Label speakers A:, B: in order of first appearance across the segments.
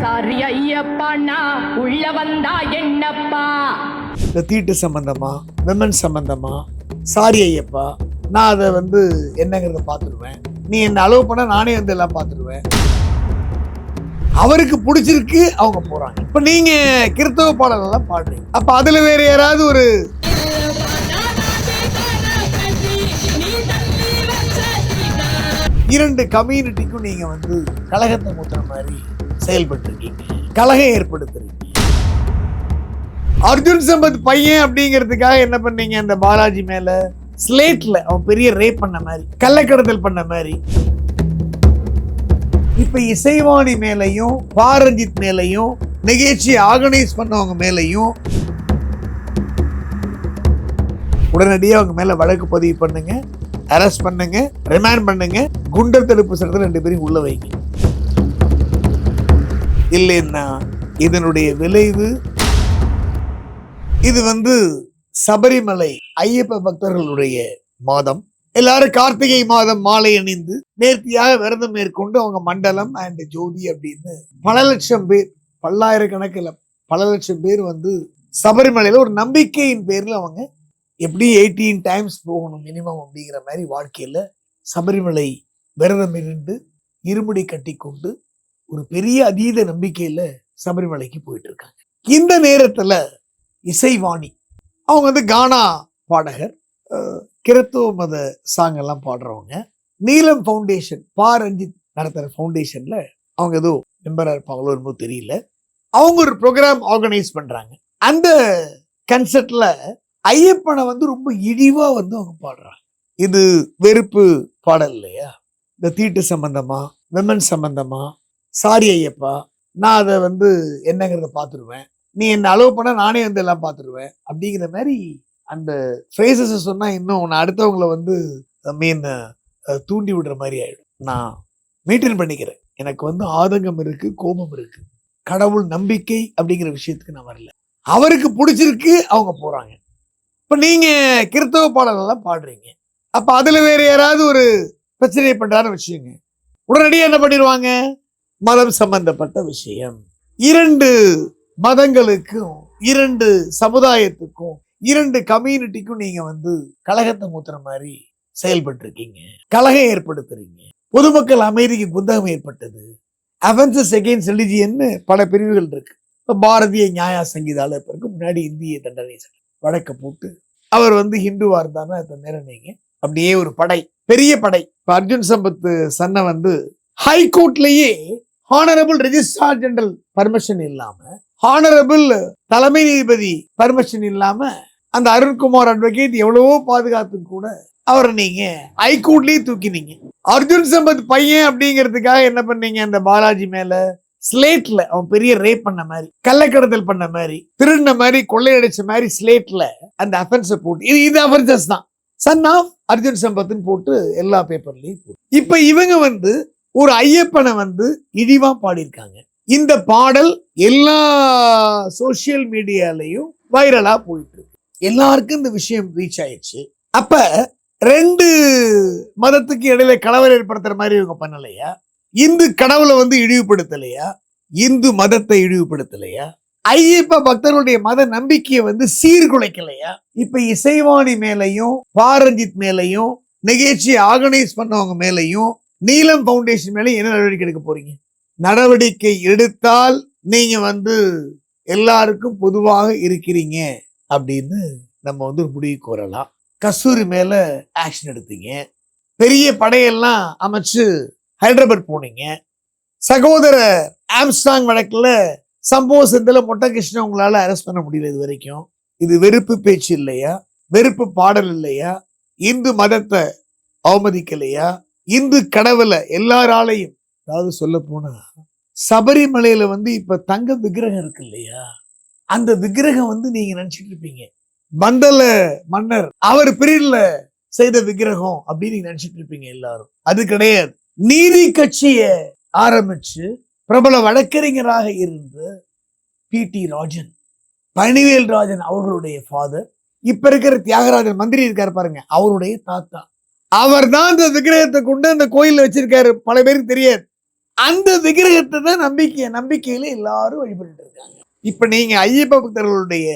A: Sorry Ayyappa உள்ள வந்தா என்னப்பா?
B: இந்த தீட்டு சம்பந்தமா விமன் சம்பந்தமா? சாரி ஐயப்பா நான் அதை வந்து என்னங்கிறத பார்த்துருவேன். நீ என்ன அளவு பண்ண நானே வந்து எல்லாம் பார்த்துருவேன். அவருக்கு பிடிச்சிருக்கு அவங்க போறாங்க. இப்ப நீங்க கிறிஸ்தவ பாடல் எல்லாம் பாடுறீங்க. அப்ப அதுல வேற யாராவது ஒரு இரண்டு கம்யூனிட்டிக்கும் நீங்க வந்து கழகத்தை மூத்துற மாதிரி செயல்பட்டிருக்கீங்க. கலகம் ஏற்படுத்துறீங்க அர்ஜுன் சம்பத் பையன் அப்படிங்கிறதுக்காக என்ன பண்ணீங்க? அந்த பாலாஜி மேல ஸ்லேட்ல அவன் பெரிய ரேப் பண்ண மாதிரி கள்ளக்கடத்தல் பண்ண மாதிரி இப்ப இசைவாணி மேலையும் பாரஞ்சித் மேலையும் நிகழ்ச்சி ஆர்கனைஸ் பண்ணவங்க மேலையும் உடனடியாக அவங்க மேல வழக்கு பதிவு பண்ணுங்க அரெஸ்ட் பண்ணுங்க ரிமாண்ட் பண்ணுங்க குண்டர் தடுப்பு சட்டத்தில் ரெண்டு பேரையும் உள்ள வைங்க. இல்லைன்னா இதனுடைய விளைவு இது வந்து சபரிமலை ஐயப்ப பக்தர்களுடைய மாதம். எல்லாரும் கார்த்திகை மாதம் மாலை அணிந்து நேர்த்தியாக விரதம் மேற்கொண்டு அவங்க மண்டலம் அண்ட் ஜோதி அப்படின்னு பல லட்சம் பேர் பல்லாயிரக்கணக்கில் பல லட்சம் பேர் வந்து சபரிமலையில ஒரு நம்பிக்கையின் பேர்ல அவங்க எப்படி எயிட்டீன் டைம்ஸ் போகணும் மினிமம் அப்படிங்கிற மாதிரி வாழ்க்கையில சபரிமலை விரதம் இருந்து இருமுடி கட்டி கொண்டு ஒரு பெரிய அதீத நம்பிக்கையில சபரிமலைக்கு போயிட்டு இருக்காங்க இந்த நேரத்துல இசைவாணி அவங்க வந்து கானா பாடகர் கிறித்துவ மத சாங் எல்லாம் பாடுறவங்க. நீலம் ஃபவுண்டேஷன் பா ரஞ்சித் நடத்துகிற ஃபவுண்டேஷன்ல அவங்க ஏதோ மெம்பராக இருப்பாங்களோ என்னமோ தெரியல. அவங்க ஒரு ப்ரோக்ராம் ஆர்கனைஸ் பண்றாங்க. அந்த கன்செர்ட்ல ஐயப்பனை வந்து ரொம்ப இழிவா வந்து அவங்க பாடுறாங்க. இது வெறுப்பு பாடல் இல்லையா? இந்த தீட்டு சம்பந்தமா விமன் சம்பந்தமா சாரி ஐயப்பா நான் அதை வந்து என்னங்கிறத பார்த்துருவேன். நீ என்ன அளவு பண்ண நானே வந்து எல்லாம் பார்த்துருவேன் அப்படிங்கிற மாதிரி அந்த ஃப்ரேசஸை சொன்னா இன்னும் நான் அடுத்தவங்கள வந்து மீன் தூண்டி விடுற மாதிரி ஆயிடும். நான் மெயின்டைன் பண்ணிக்கிறேன். எனக்கு வந்து ஆதங்கம் இருக்கு கோபம் இருக்கு. கடவுள் நம்பிக்கை அப்படிங்கிற விஷயத்துக்கு நான் வரல. அவருக்கு பிடிச்சிருக்கு அவங்க போறாங்க. இப்போ நீங்க கிறிஸ்தவ பாடலெல்லாம் பாடுறீங்க. அப்போ அதுல வேற யாராவது ஒரு பிரச்சனை பண்றாருன்னு வச்சுக்கோங்க. உடனடியாக என்ன பண்ணிடுவாங்க? மதம் சம்பந்தப்பட்ட விஷயம். இரண்டு மதங்களுக்கும் இரண்டு சமுதாயத்துக்கும் இரண்டு கம்யூனிட்டிக்கும் நீங்க வந்து கலகத்தை மூத்துற மாதிரி செயல்பட்டு இருக்கீங்க கலகம் ஏற்படுத்துறீங்க. பொதுமக்கள் அமைதிக்கு குந்தகம் ஏற்பட்டது. அஃபென்சஸ் எகெயின்ஸ்ட் ரிலிஜியன்னு பல பிரிவுகள் இருக்கு. இப்ப பாரதிய நியாய சங்கீதால பிறகு முன்னாடி இந்திய தண்டனை சட்டம் வழக்க போட்டு அவர் வந்து ஹிந்துவா இருந்தாருன்னா அந்த நேரம் நீங்க அப்படியே ஒரு படை பெரிய படை. இப்ப அர்ஜுன் சம்பத் சன்ன வந்து ஹைகோர்ட்லயே ஹானரபிள் ரெஜிஸ்ட்ரார் ஜெனரல் பர்மிஷன் இல்லாம ஹானரபிள் தலைமை நீதிபதி பர்மிஷன் இல்லாம அந்த அருண்குமார் அட்வொகேட் எவ்வளவோ பாதுகாத்து கூட அவரை நீங்க ஹைகோர்ட்லயே தூக்கினீங்க. அர்ஜுன் சம்பத் பையன் அப்படிங்கிறதுக்காக என்ன பண்ணீங்க? அந்த பாலாஜி மேல ஸ்லேட்ல அவன் பெரிய ரேப் பண்ண மாதிரி கள்ளக்கடத்தல் பண்ண மாதிரி திருடின மாதிரி கொள்ளையடிச்ச மாதிரி ஸ்லேட்ல அந்த அஃபென்ஸை போட்டு இது இது அஃபென்சஸ் தான். சன் ஆஃப் அர்ஜுன் சம்பத்னு போட்டு எல்லா பேப்பர்லயும் போட்டு. இப்ப இவங்க வந்து ஒரு ஐயப்பனை வந்து இழிவா பாடியிருக்காங்க. இந்த பாடல் எல்லா சோசியல் மீடியாலையும் வைரலா போயிட்டு இருக்கு எல்லாருக்கும் இந்த விஷயம் ரீச் ஆயிடுச்சு அப்ப ரெண்டு மதத்துக்கு இடையில கலவரம் ஏற்படுத்துற மாதிரி இவங்க பண்ணலையா? இந்து கடவுளை வந்து இழிவுபடுத்தலையா? இந்து மதத்தை இழிவுபடுத்தலையா? ஐயப்ப பக்தர்களுடைய மத நம்பிக்கையை வந்து சீர்குலைக்கலையா? இப்ப இசைவாணி மேலையும் பாரஞ்சித் மேலையும் நிகழ்ச்சி ஆர்கனைஸ் பண்ணவங்க மேலையும் நீலம் ஃபவுண்டேஷன் மேலே என்ன நடவடிக்கை எடுக்க போறீங்க? நடவடிக்கை எடுத்தால் நீங்க வந்து எல்லாருக்கும் பொதுவாக இருக்கிறீங்க அப்படின்னு நம்ம வந்து ஒரு முடிவு வரலாம் கஸ்தூரி மேல ஆக்ஷன் எடுத்தீங்க. பெரிய படையெல்லாம் அமைச்சு ஹைதராபாத் போனீங்க. சகோதர ஆம்ஸ்டாங் வழக்கில் சம்பவ செந்தில மொட்டை உங்களால் அரெஸ்ட் பண்ண முடியல இது வரைக்கும். இது வெறுப்பு பேச்சு இல்லையா? வெறுப்பு பாடல் இல்லையா? இந்து மதத்தை அவமதிக்கலையா? இந்து கடவுளை எல்லாராலையும் அதாவது சொல்ல போனா சபரிமலையில வந்து இப்ப தங்க விக்கிரகம் இருக்கு இல்லையா? அந்த விக்கிரகம் வந்து நீங்க நினைச்சிட்டு இருப்பீங்க. மண்டல மன்னர் அவர் பிரிவில் செய்த விக்கிரகம் அப்படின்னு நீங்க நினைச்சிட்டு இருப்பீங்க எல்லாரும். அது கிடையாது. நீதி கட்சிய ஆரம்பிச்சு பிரபல வழக்கறிஞராக இருந்து பி. டி. ராஜன் பழனிவேல் ராஜன் அவர்களுடைய ஃபாதர் இப்ப இருக்கிற தியாகராஜன் மந்திரி இருக்காரு பாருங்க அவருடைய தாத்தா. அவர் தான் இந்த விக்கிரகத்தை கொண்டு அந்த கோயில்ல வச்சிருக்காரு. பல பேருக்கு தெரியாது. அந்த விக்கிரகத்தை தான் நம்பிக்கை நம்பிக்கையில எல்லாரும் வழிபட்டு இருக்காங்க இப்ப நீங்க ஐயப்ப பக்தர்களுடைய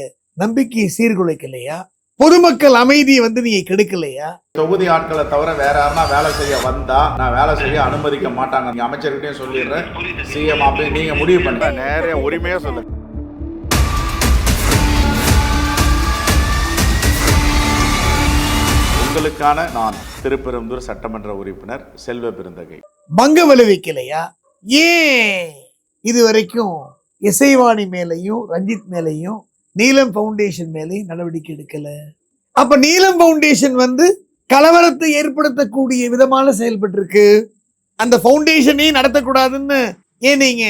B: நம்பிக்கையை சீர்குலைக்கலையா? பொதுமக்கள் அமைதியை வந்து நீங்க கெடுக்கலையா?
C: தொகுதி ஆட்களை தவிர வேற யாருன்னா வேலை செய்ய வந்தா நான் வேலை செய்ய அனுமதிக்க மாட்டாங்க. நீங்க அமைச்சர்கிட்டயும் சொல்லிடுறேன். சிஎம் அப்படி நீங்க முடிவு பண்ணுங்க.
D: நேரே உரிமையா சொல்லு
C: உங்களுக்கான நான் திருப்பெரும்புதூர் சட்டமன்ற உறுப்பினர் செல்வ பெருந்தகை.
B: பங்க விளைவிக்கலையா? ஏன் இது வரைக்கும் இசைவாணி மேலையும் ரஞ்சித் மேலையும் நீலம் ஃபவுண்டேஷன் மேலையும் நடவடிக்கை எடுக்கல? அப்ப நீலம் ஃபவுண்டேஷன் வந்து கலவரத்தை ஏற்படுத்தக்கூடிய விதமான செயல்பட்டு இருக்கு அந்த ஃபவுண்டேஷனையும் நடத்தக்கூடாதுன்னு ஏன் நீங்க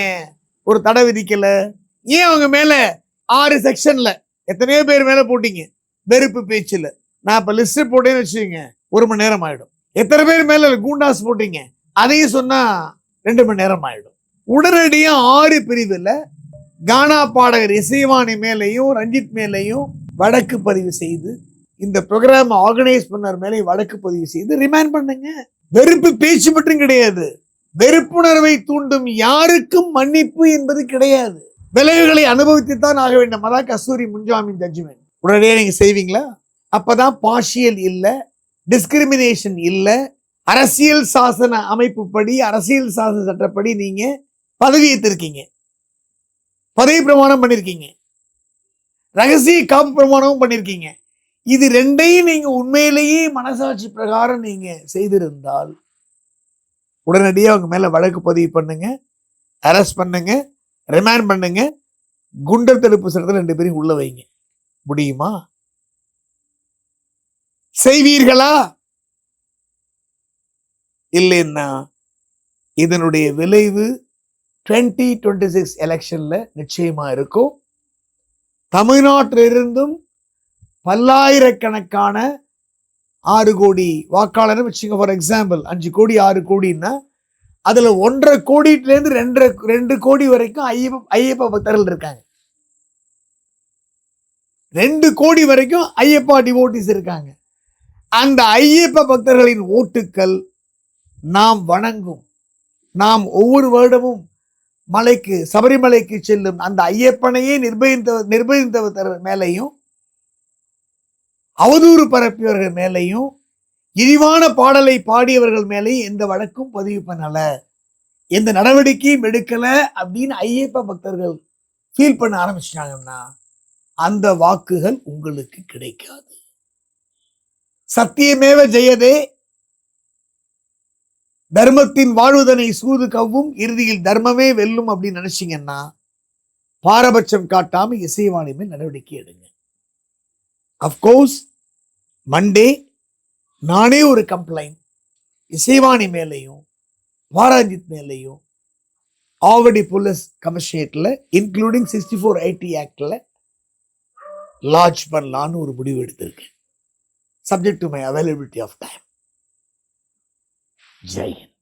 B: ஒரு தடை விதிக்கல? ஏன் அவங்க மேல ஆறு செக்ஷன்ல எத்தனையோ பேர் மேல போட்டீங்க? வெறுப்பு பேச்சுல. நான் இப்போ லிஸ்ட் போட்டேன்னு வச்சுக்கோங்க ஒரு மணி நேரம் ஆயிடும். எத்தனை பேர் மேல கூண்டாஸ் போட்டீங்க? அதையும் சொன்னா ரெண்டு மணி நேரம் ஆயிடும். உடனடியா ஆறு பிரிவுல கானா பாடகர் இசைவாணி மேலேயும் ரஞ்சித் மேலையும் வழக்கு பதிவு செய்து இந்த ப்ரோக்ராம் ஆர்கனைஸ் பண்ணார் மேலே வழக்கு பதிவு செய்து ரிமைண்ட் பண்ணுங்க. வெறுப்பு பேச்சு மட்டும் கிடையாது. வெறுப்புணர்வை தூண்டும் யாருக்கும் மன்னிப்பு என்பது கிடையாது. விளைவுகளை அனுபவித்து தான் ஆக வேண்டும். அதான் கஸ்தூரி முன்ஜாமீன் ஜட்ஜ்மெண்ட் உடனடியாக நீங்க செய்வீங்களா? அப்பதான் பார்ஷியல் இல்லை டிஸ்கிரிமினேஷன் இல்லை. அரசியல் சாசன அமைப்புப்படி அரசியல் சாசன சட்டப்படி நீங்க பதவி ஏற்றிருக்கீங்க பதவி பிரமாணம் பண்ணிருக்கீங்க. ரகசிய காப்பு பிரமாணமும் பண்ணிருக்கீங்க. இது ரெண்டையும் நீங்க உண்மையிலேயே மனசாட்சி பிரகாரம் நீங்க செய்திருந்தால் உடனடியாக அவங்க மேல வழக்கு பதிவு பண்ணுங்க அரெஸ்ட் பண்ணுங்க ரிமாண்ட் பண்ணுங்க குண்டர் தடுப்பு சட்டத்தில் ரெண்டு பேரையும் உள்ள வைங்க. முடியுமா? செய்வீர்களா? இல்லைன்னா இதனுடைய விளைவு டுவெண்ட்டி டுவெண்ட்டி சிக்ஸ் எலெக்ஷன்ல நிச்சயமா இருக்கும். தமிழ்நாட்டிலிருந்தும் பல்லாயிரக்கணக்கான ஆறு கோடி வாக்காளர் வச்சுங்க ஃபார் எக்ஸாம்பிள் அஞ்சு கோடி ஆறு கோடின்னா அதில் ஒன்றரை கோடியிலேருந்து ரெண்டரை ரெண்டு கோடி வரைக்கும் ஐயப்ப ஐயப்ப பக்தர்கள் இருக்காங்க. ரெண்டு கோடி வரைக்கும் ஐயப்பா டிவோட்டிஸ் இருக்காங்க. அந்த ஐயப்ப பக்தர்களின் ஓட்டுக்கள் நாம் வணங்கும். நாம் ஒவ்வொரு வருடமும் மலைக்கு சபரிமலைக்கு செல்லும் அந்த ஐயப்பனையே நிர்பயித்த நிர்பயித்தவர் மேலையும் அவதூறு பரப்பியவர்கள் மேலையும் இழிவான பாடலை பாடியவர்கள் மேலேயும் எந்த வழக்கும் பதிவு பண்ணல. எந்த நடவடிக்கையும் எடுக்கல அப்படின்னு ஐயப்ப பக்தர்கள் ஃபீல் பண்ண ஆரம்பிச்சிட்டாங்கன்னா அந்த வாக்குகள் உங்களுக்கு கிடைக்காது. சத்தியமேவ ஜெயதே. தர்மத்தின் வாழ்வுதனை சூது கவ்வும் இறுதியில் தர்மமே வெல்லும் அப்படின்னு நினைச்சீங்கன்னா பாரபட்சம் காட்டாம இசைவாணி நடவடிக்கை எடுங்க. அஃப்கோர்ஸ் மண்டே நானே ஒரு கம்ப்ளைண்ட் இசைவாணி மேலேயும் பாராஜித் மேலேயும் ஆவடி போலீஸ் கமிஷனேட்டில் இன்க்ளூடிங் சிக்ஸ்டி ஃபோர் ஐடி ஆக்டில் லாட்ச் பண்ணலான்னு ஒரு முடிவு எடுத்திருக்கேன் subject to my availability of time. Jai Hind.